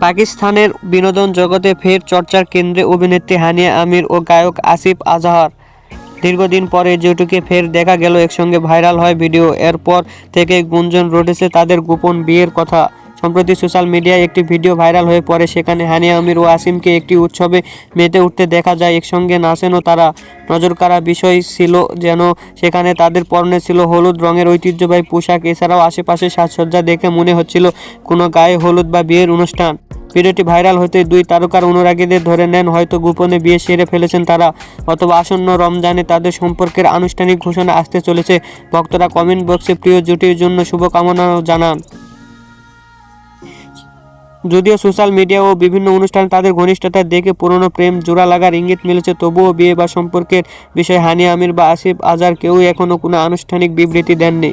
পাকিস্তানের বিনোদন জগতে ফের চর্চার কেন্দ্রে অভিনেত্রী হানিয়া আমির ও গায়ক আসিফ আজহার। দীর্ঘদিন পরে জুটিকে ফের দেখা গেল একসঙ্গে ভাইরাল হয় ভিডিও। এরপর থেকে গুঞ্জন রটেছে তাদের গোপন বিয়ের কথা। সম্প্রতি সোশ্যাল মিডিয়ায় একটি ভিডিও ভাইরাল হয়ে পড়ে, সেখানে হানিয়া আমির ও আসিমকে একটি উৎসবে মেতে উঠতে দেখা যায়। একসঙ্গে নাচেনও তারা। নজর নজরকাড়া বিষয় ছিল যেন সেখানে তাদের পরনে ছিল হলুদ রঙের ঐতিহ্যবাহী পোশাক। এছাড়াও আশেপাশে সাজসজ্জা দেখে মনে হচ্ছিল কোনো গায়ে হলুদ বা বিয়ের অনুষ্ঠান। ভিডিওটি ভাইরাল হতে দুই তারকার অনুরাগীদের ধরে নেন, হয়তো গোপনে বিয়ে সেরে ফেলেছেন তারা অথবা আসন্ন রমজানে তাদের সম্পর্কের আনুষ্ঠানিক ঘোষণা আসতে চলেছে। ভক্তরা কমেন্ট বক্সে প্রিয় জুটির জন্য শুভকামনা জানান। যদিও সোশ্যাল মিডিয়া ও বিভিন্ন অনুষ্ঠানে তাদের ঘনিষ্ঠতা দেখে পুরনো প্রেম জোড়া লাগার ইঙ্গিত মিলেছে, তবুও বিয়ে বা সম্পর্কের বিষয়ে হানি আমির বা আসিফ আজার কেউ এখনও কোনো আনুষ্ঠানিক বিবৃতি দেননি।